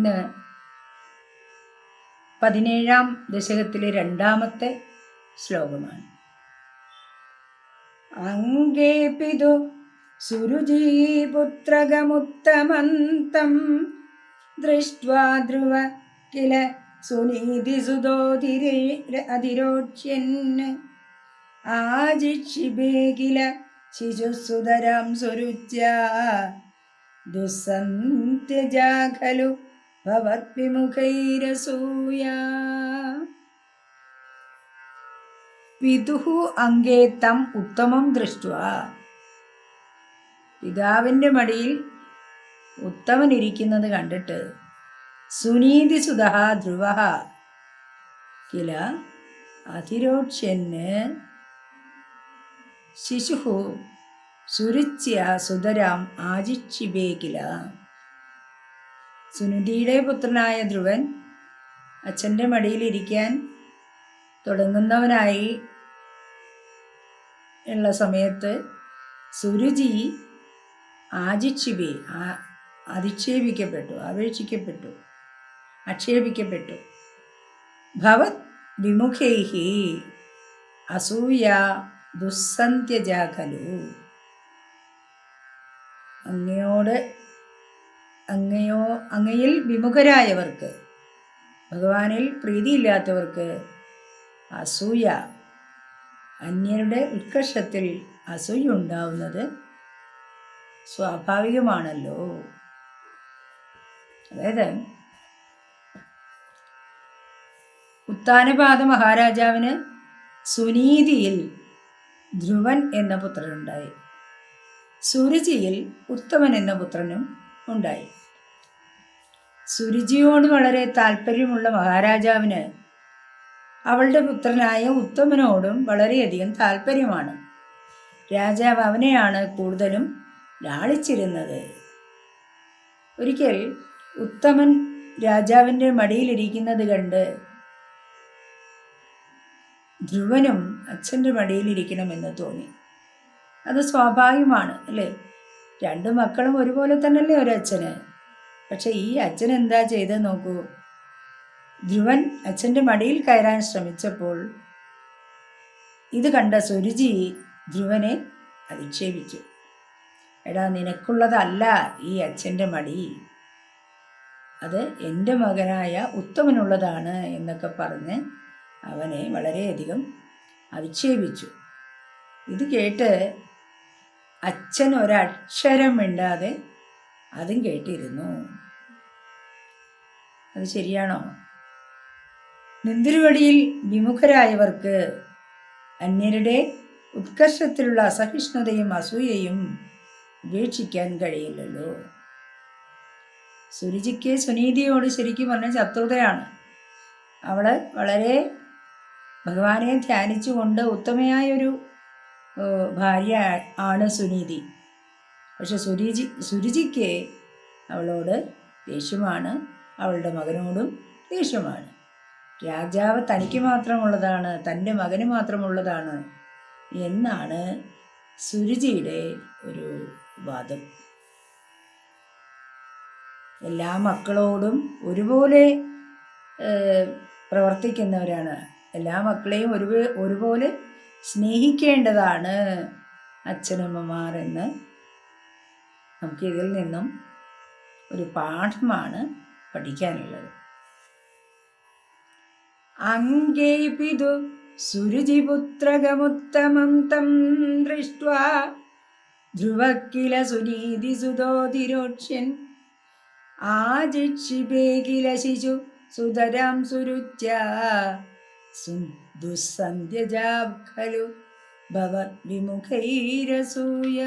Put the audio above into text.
ഇന്ന് പതിനേഴാം ദശകത്തിലെ രണ്ടാമത്തെ ശ്ലോകമാണ്. അങ്കേ പിതു സുരുചീപുത്രകമുത്തമന്തം ദൃഷ്ട്വാ ധ്രുവ കില സുനീതിസുതോതിരേ അതിരോക്ഷ്യൻ ആജിക്ഷിബേ കില ശിശുസുതരാം ദുസ്സന്ത്യജാ ഭവദ്വിമുഖൈരസൂയ പിതുഹു അങ്കേ തം ഉത്തമം ദൃഷ്ടുവ. പിതാവിന്റെ മടിയിൽ ഉത്തമൻ ഇരിക്കുന്നത് കണ്ടിട്ട് സുനീതി സുധ ധ്രുവ കില അതിരോക്ഷന് ശിശു സുരുച്യ സുതരാം ആജിക്ഷിബേ കില. സുനിധിയുടെ പുത്രനായ ധ്രുവൻ അച്ഛന്റെ മടിയിലിരിക്കാൻ തുടങ്ങുന്നവനായി ഉള്ള സമയത്ത് സുരുചി ആജിക്ഷിബേ അധിക്ഷേപിക്കപ്പെട്ടു അപേക്ഷിക്കപ്പെട്ടു ആക്ഷേപിക്കപ്പെട്ടു. ഭവത് വിമുഖൈഹി അസൂയ ദുസ്സന്ധ്യജാഖലു അങ്ങയോട് അങ്ങയോ അങ്ങയിൽ വിമുഖരായവർക്ക് ഭഗവാനിൽ പ്രീതിയില്ലാത്തവർക്ക് അസൂയ അന്യരുടെ ഉത്കർഷത്തിൽ അസൂയ ഉണ്ടാവുന്നത് സ്വാഭാവികമാണല്ലോ. അതായത് ഉത്താനപാദ മഹാരാജാവിന് സുനീതിയിൽ ധ്രുവൻ എന്ന പുത്രനുണ്ടായി. സുരുചിയിൽ ഉത്തമൻ എന്ന പുത്രനും ഉണ്ടായി. സുരുചിയോട് വളരെ താല്പര്യമുള്ള മഹാരാജാവിന് അവളുടെ പുത്രനായ ഉത്തമനോടും വളരെയധികം താല്പര്യമാണ്. രാജാവ് അവനെയാണ് കൂടുതലും ലാളിച്ചിരുന്നത്. ഒരിക്കൽ ഉത്തമൻ രാജാവിന്റെ മടിയിലിരിക്കുന്നത് കണ്ട് ധ്രുവനും അച്ഛന്റെ മടിയിലിരിക്കണമെന്ന് തോന്നി. അത് സ്വാഭാവികമാണ് അല്ലേ? രണ്ട് മക്കളും ഒരുപോലെ തന്നെയല്ലേ ഒരച്ഛന്? പക്ഷെ ഈ അച്ഛൻ എന്താ ചെയ്തത് നോക്കൂ. ധ്രുവൻ അച്ഛന്റെ മടിയിൽ കയറാൻ ശ്രമിച്ചപ്പോൾ ഇത് കണ്ട സുരുചി ധ്രുവനെ അധിക്ഷേപിച്ചു. എടാ നിനക്കുള്ളതല്ല ഈ അച്ഛന്റെ മടി. അത് എന്റെ മകനായ ഉത്തമനുള്ളതാണ് എന്നൊക്കെ പറഞ്ഞ് അവനെ വളരെയധികം അധിക്ഷേപിച്ചു. ഇത് കേട്ട് അച്ഛൻ ഒരക്ഷരം മിണ്ടാതെ അതും കേട്ടിരുന്നു. അത് ശരിയാണോ? നിന്തിരുവടിയിൽ വിമുഖരായവർക്ക് അന്യരുടെ ഉത്കർഷത്തിലുള്ള അസഹിഷ്ണുതയും അസൂയയും ഉപേക്ഷിക്കാൻ കഴിയില്ലല്ലോ. സുരുചിക്ക് സുനീതിയോട് ശരിക്കും പറഞ്ഞ ശത്രുതയാണ്. അവൾ വളരെ ഭഗവാനെ ധ്യാനിച്ചുകൊണ്ട് ഉത്തമയായൊരു ഭാര്യ ആണ് സുനീതി. പക്ഷെ സുരുചി സുരുചിക്ക് അവളോട് ദേഷ്യമാണ്. അവളുടെ മകനോടും ദേഷ്യമാണ് രാജാവ് തനിക്ക് മാത്രമുള്ളതാണ് തന്റെ മകന് മാത്രമുള്ളതാണ് എന്നാണ് സുരുചിയുടെ ഒരു വാദം. എല്ലാ മക്കളോടും ഒരുപോലെ പ്രവർത്തിക്കുന്നവരാണ്. എല്ലാ മക്കളെയും ഒരു ഒരുപോലെ സ്നേഹിക്കേണ്ടതാണ് അച്ഛനമ്മമാർ എന്ന് നമുക്കിതിൽ നിന്നും ഒരു പാഠമാണ് പഠിക്കാനുള്ളത്. അങ്കേ പിതു സുരുചിപുത്രകമുത്തമം തം ദൃഷ്ട ധ്രുവക്കില സുനീതിസുതോതിരോക്ഷ്യൻ ആജിക്ഷിപേ കില ശിശു സുതരാം സുരുച്ച ദുസ്സന്ധ്യജാ ഖലു ഭവദ്വിമുഖൈരസൂയ